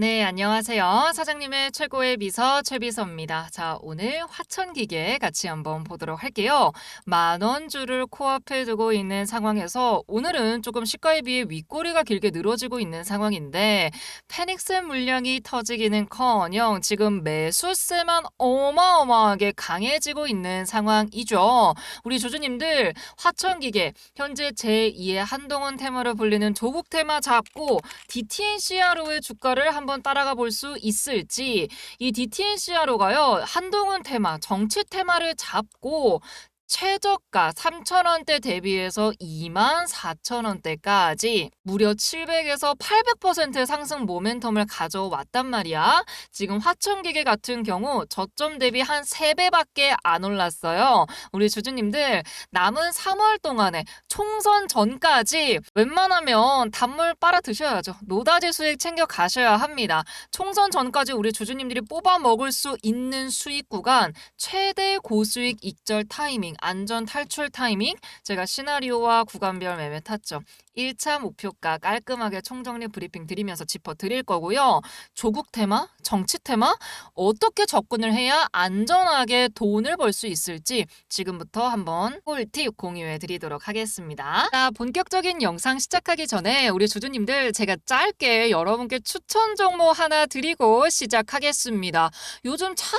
네, 안녕하세요. 사장님의 최고의 비서 최비서입니다. 자, 오늘 화천기계 같이 한번 보도록 할게요. 만원주를 코앞에 두고 있는 상황에서 오늘은 조금 시가에 비해 윗꼬리가 길게 늘어지고 있는 상황인데 페닉스 물량이 터지기는 커녕 지금 매수세만 어마어마하게 강해지고 있는 상황이죠. 우리 조주님들 화천기계 현재 제2의 한동훈 테마로 불리는 조국 테마 잡고 DTNCRO의 주가를 한번 따라가 볼 수 있을지. 이 DTNCRO가요 한동훈 테마 정치 테마를 잡고 최저가 3,000원대 대비해서 24,000원대까지 무려 700에서 800% 상승 모멘텀을 가져왔단 말이야. 지금 화천기계 같은 경우 저점 대비 한 3배밖에 안 올랐어요. 우리 주주님들 남은 3월 동안에 총선 전까지 웬만하면 단물 빨아 드셔야죠. 노다지 수익 챙겨 가셔야 합니다. 총선 전까지 우리 주주님들이 뽑아 먹을 수 있는 수익 구간 최대 고수익 익절 타이밍 안전 탈출 타이밍 제가 시나리오와 구간별 매매 타점 1차 목표가 깔끔하게 총정리 브리핑 드리면서 짚어 드릴 거고요. 조국 테마, 정치 테마 어떻게 접근을 해야 안전하게 돈을 벌 수 있을지 지금부터 한번 꿀팁 공유해 드리도록 하겠습니다. 자, 본격적인 영상 시작하기 전에 우리 주주님들 제가 짧게 여러분께 추천 종목 하나 드리고 시작하겠습니다. 요즘 참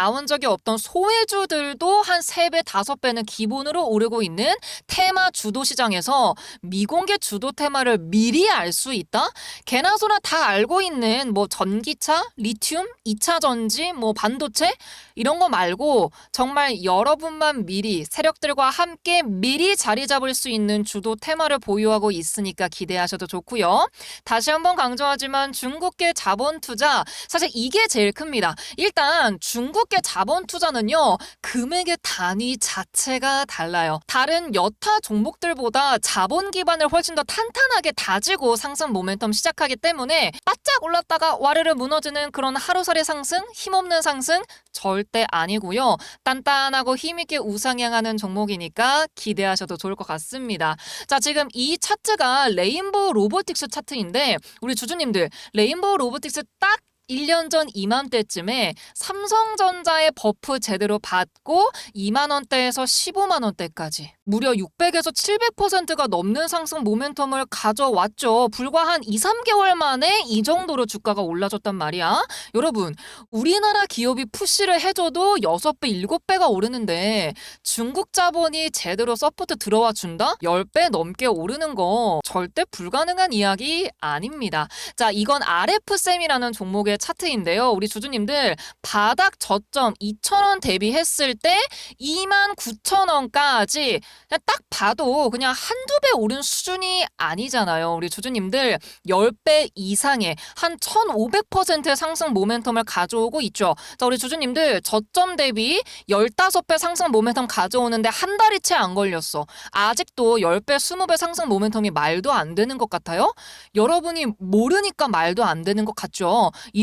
나온 적이 없던 소외주들도 한 3배, 5배는 기본으로 오르고 있는 테마 주도 시장에서 미공개 주도 테마를 미리 알 수 있다? 개나 소나 다 알고 있는 뭐 전기차, 리튬, 2차 전지, 뭐 반도체 이런 거 말고 정말 여러분만 미리 세력들과 함께 미리 자리 잡을 수 있는 주도 테마를 보유하고 있으니까 기대하셔도 좋고요. 다시 한번 강조하지만 중국계 자본 투자 사실 이게 제일 큽니다. 일단 중국 계 자본 투자는요. 금액의 단위 자체가 달라요. 다른 여타 종목들보다 자본 기반을 훨씬 더 탄탄하게 다지고 상승 모멘텀 시작하기 때문에 바짝 올랐다가 와르르 무너지는 그런 하루살이 상승, 힘없는 상승 절대 아니고요. 단단하고 힘있게 우상향하는 종목이니까 기대하셔도 좋을 것 같습니다. 자, 지금 이 차트가 레인보우 로보틱스 차트인데 우리 주주님들 레인보우 로보틱스 딱 1년 전 이맘때쯤에 삼성전자의 버프 제대로 받고 2만 원대에서 15만 원대까지 무려 600에서 700%가 넘는 상승 모멘텀을 가져왔죠. 불과 한 2, 3개월 만에 이 정도로 주가가 올라졌단 말이야. 여러분, 우리나라 기업이 푸시를 해줘도 6배, 7배가 오르는데 중국 자본이 제대로 서포트 들어와 준다? 10배 넘게 오르는 거 절대 불가능한 이야기 아닙니다. 자, 이건 RF쌤이라는 종목의 차트인데요. 우리 주주님들 바닥 저점 2,000원 대비했을 때 29,000원까지 그냥 딱 봐도 그냥 한두 배 오른 수준이 아니잖아요. 우리 주주님들 10배 이상의 한 1,500%의 상승 모멘텀을 가져오고 있죠. 자, 우리 주주님들 저점 대비 15배 상승 모멘텀 가져오는데 한 달이 채 안 걸렸어. 아직도 10배, 20배 상승 모멘텀이 말도 안 되는 것 같아요? 여러분이 모르니까 말도 안 되는 것 같죠? 이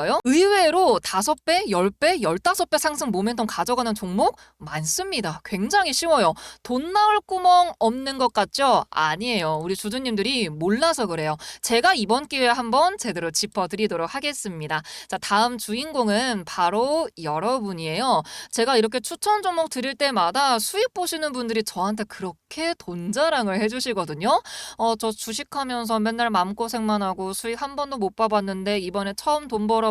요. 의외로 5배, 10배, 15배 상승 모멘텀 가져가는 종목 많습니다. 굉장히 쉬워요. 돈 나올 구멍 없는 것 같죠? 아니에요. 우리 주주님들이 몰라서 그래요. 제가 이번 기회에 한번 제대로 짚어드리도록 하겠습니다. 자, 다음 주인공은 바로 여러분이에요. 제가 이렇게 추천 종목 드릴 때마다 수익 보시는 분들이 저한테 그렇게 돈 자랑을 해주시거든요. 어, 저 주식하면서 맨날 마음고생만 하고 수익 한 번도 못 봐봤는데 이번에 처음 돈 벌어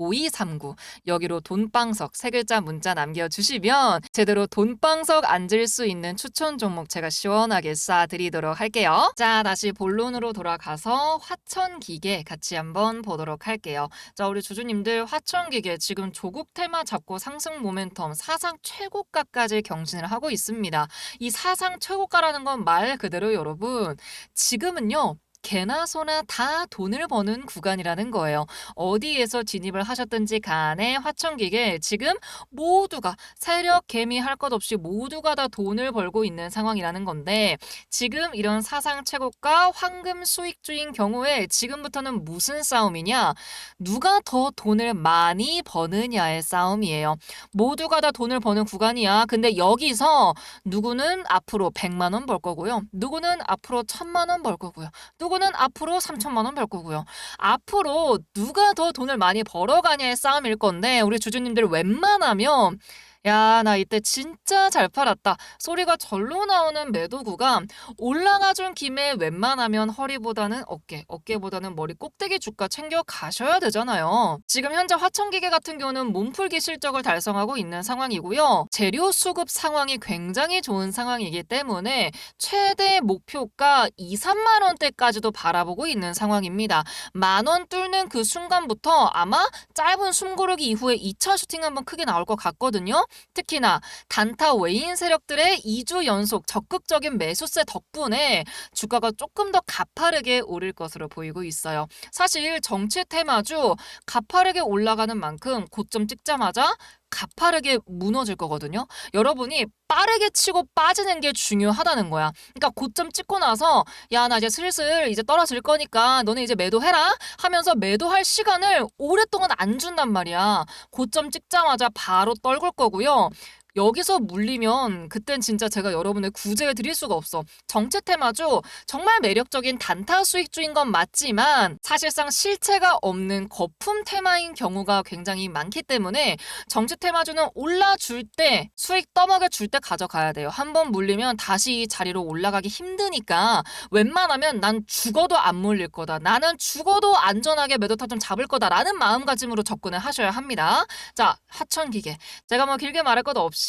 5239 여기로 돈방석 세 글자 문자 남겨주시면 제대로 돈방석 앉을 수 있는 추천 종목 제가 시원하게 쏴드리도록 할게요. 자 다시 본론으로 돌아가서 화천기계 같이 한번 보도록 할게요. 자 우리 주주님들 화천기계 지금 조국 테마 잡고 상승 모멘텀 사상 최고가까지 경신을 하고 있습니다. 이 사상 최고가라는 건 말 그대로 여러분 지금은요 개나 소나 다 돈을 버는 구간이라는 거예요. 어디에서 진입을 하셨든지 간에 화천기계 지금 모두가 세력 개미 할 것 없이 모두가 다 돈을 벌고 있는 상황이라는 건데 지금 이런 사상 최고가 황금 수익주인 경우에 지금부터는 무슨 싸움이냐? 누가 더 돈을 많이 버느냐의 싸움이에요. 모두가 다 돈을 버는 구간이야. 근데 여기서 누구는 앞으로 100만 원 벌 거고요. 누구는 앞으로 1000만 원 벌 거고요. 누구 는 앞으로 3천만 원 벌 거고요. 앞으로 누가 더 돈을 많이 벌어가냐의 싸움일 건데 우리 주주님들 웬만하면 야, 나 이때 진짜 잘 팔았다. 소리가 절로 나오는 매도 구간. 올라가 준 김에 웬만하면 허리보다는 어깨, 어깨보다는 머리 꼭대기 주가 챙겨 가셔야 되잖아요. 지금 현재 화천기계 같은 경우는 몸풀기 실적을 달성하고 있는 상황이고요. 재료 수급 상황이 굉장히 좋은 상황이기 때문에 최대 목표가 2, 3만 원대까지도 바라보고 있는 상황입니다. 만 원 뚫는 그 순간부터 아마 짧은 숨고르기 이후에 2차 슈팅 한번 크게 나올 것 같거든요. 특히나 단타 외인 세력들의 2주 연속 적극적인 매수세 덕분에 주가가 조금 더 가파르게 오를 것으로 보이고 있어요. 사실 정치 테마주 가파르게 올라가는 만큼 고점 찍자마자 가파르게 무너질 거거든요. 여러분이 빠르게 치고 빠지는 게 중요하다는 거야. 그러니까 고점 찍고 나서 야 나 이제 슬슬 이제 떨어질 거니까 너네 이제 매도해라 하면서 매도할 시간을 오랫동안 안 준단 말이야. 고점 찍자마자 바로 떨굴 거고요. 여기서 물리면 그땐 진짜 제가 여러분을 구제해 드릴 수가 없어. 정체 테마주 정말 매력적인 단타 수익주인 건 맞지만 사실상 실체가 없는 거품 테마인 경우가 굉장히 많기 때문에 정체 테마주는 올라줄 때 수익 떠먹여 줄 때 가져가야 돼요. 한번 물리면 다시 이 자리로 올라가기 힘드니까 웬만하면 난 죽어도 안 물릴 거다. 나는 죽어도 안전하게 매도 타점 잡을 거다라는 마음가짐으로 접근을 하셔야 합니다. 자, 하천 기계. 제가 뭐 길게 말할 것 없이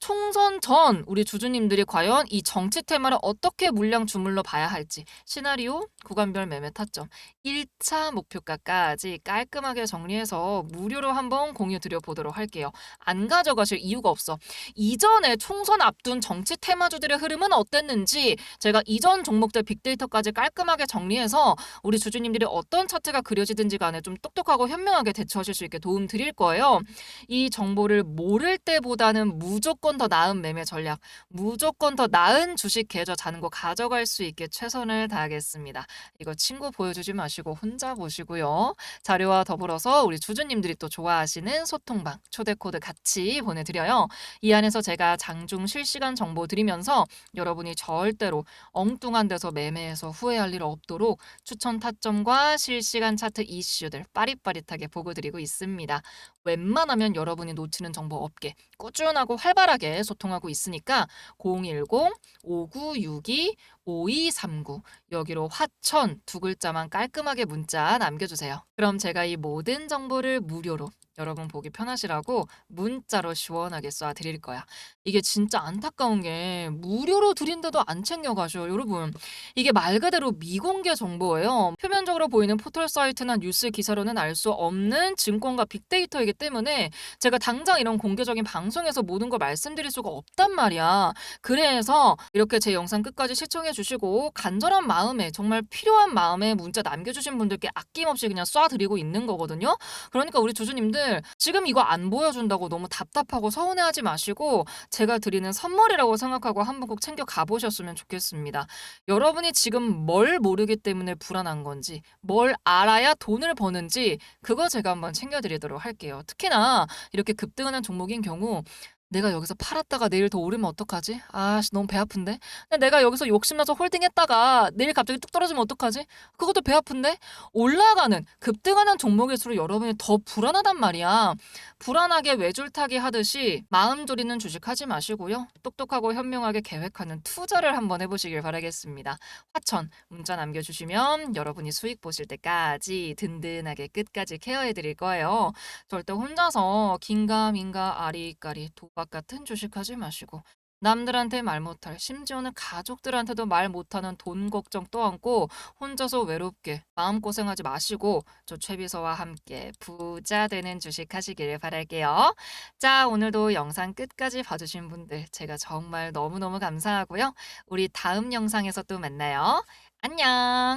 총선 전 우리 주주님들이 과연 이 정치 테마를 어떻게 물량 주물러 봐야 할지 시나리오, 구간별 매매 타점, 1차 목표가까지 깔끔하게 정리해서 무료로 한번 공유 드려 보도록 할게요. 안 가져가실 이유가 없어. 이전에 총선 앞둔 정치 테마주들의 흐름은 어땠는지 제가 이전 종목들 빅데이터까지 깔끔하게 정리해서 우리 주주님들이 어떤 차트가 그려지든지 간에 좀 똑똑하고 현명하게 대처하실 수 있게 도움 드릴 거예요. 이 정보를 모를 때보다는 무조건 더 나은 매매 전략, 무조건 더 나은 주식 계좌 잔고 가져갈 수 있게 최선을 다하겠습니다. 이거 친구 보여주지 마시고 혼자 보시고요. 자료와 더불어서 우리 주주님들이 또 좋아하시는 소통방 초대 코드 같이 보내드려요. 이 안에서 제가 장중 실시간 정보 드리면서 여러분이 절대로 엉뚱한 데서 매매해서 후회할 일 없도록 추천 타점과 실시간 차트 이슈들 빠릿빠릿하게 보고 드리고 있습니다. 웬만하면 여러분이 놓치는 정보 없게 꾸준하고 활발하게 소통하고 있으니까 010-5962-5239 여기로 화천 두 글자만 깔끔하게 문자 남겨주세요. 그럼 제가 이 모든 정보를 무료로 여러분 보기 편하시라고 문자로 시원하게 쏴드릴 거야. 이게 진짜 안타까운 게 무료로 드린데도 안 챙겨가셔. 여러분 이게 말 그대로 미공개 정보예요. 표면적으로 보이는 포털 사이트나 뉴스 기사로는 알 수 없는 증권과 빅데이터이기 때문에 제가 당장 이런 공개적인 방송에서 모든 걸 말씀드릴 수가 없단 말이야. 그래서 이렇게 제 영상 끝까지 시청해 주시고 간절한 마음에 정말 필요한 마음에 문자 남겨주신 분들께 아낌없이 그냥 쏴드리고 있는 거거든요. 그러니까 우리 주주님들 지금 이거 안 보여준다고 너무 답답하고 서운해하지 마시고 제가 드리는 선물이라고 생각하고 한번 꼭 챙겨 가보셨으면 좋겠습니다. 여러분이 지금 뭘 모르기 때문에 불안한 건지 뭘 알아야 돈을 버는지 그거 제가 한번 챙겨드리도록 할게요. 특히나 이렇게 급등하는 종목인 경우 내가 여기서 팔았다가 내일 더 오르면 어떡하지? 아씨 너무 배 아픈데? 내가 여기서 욕심나서 홀딩했다가 내일 갑자기 뚝 떨어지면 어떡하지? 그것도 배 아픈데? 올라가는 급등하는 종목일수록 여러분이 더 불안하단 말이야. 불안하게 외줄타기 하듯이 마음 졸이는 주식 하지 마시고요. 똑똑하고 현명하게 계획하는 투자를 한번 해보시길 바라겠습니다. 화천 문자 남겨주시면 여러분이 수익 보실 때까지 든든하게 끝까지 케어해 드릴 거예요. 절대 혼자서 긴가 민가 아리까리 도박 같은 주식 하지 마시고 남들한테 말 못할 심지어는 가족들한테도 말 못하는 돈 걱정 또 안고 혼자서 외롭게 마음고생하지 마시고 저 최비서와 함께 부자 되는 주식 하시길 바랄게요. 자 오늘도 영상 끝까지 봐주신 분들 제가 정말 너무너무 감사하고요. 우리 다음 영상에서 또 만나요. 안녕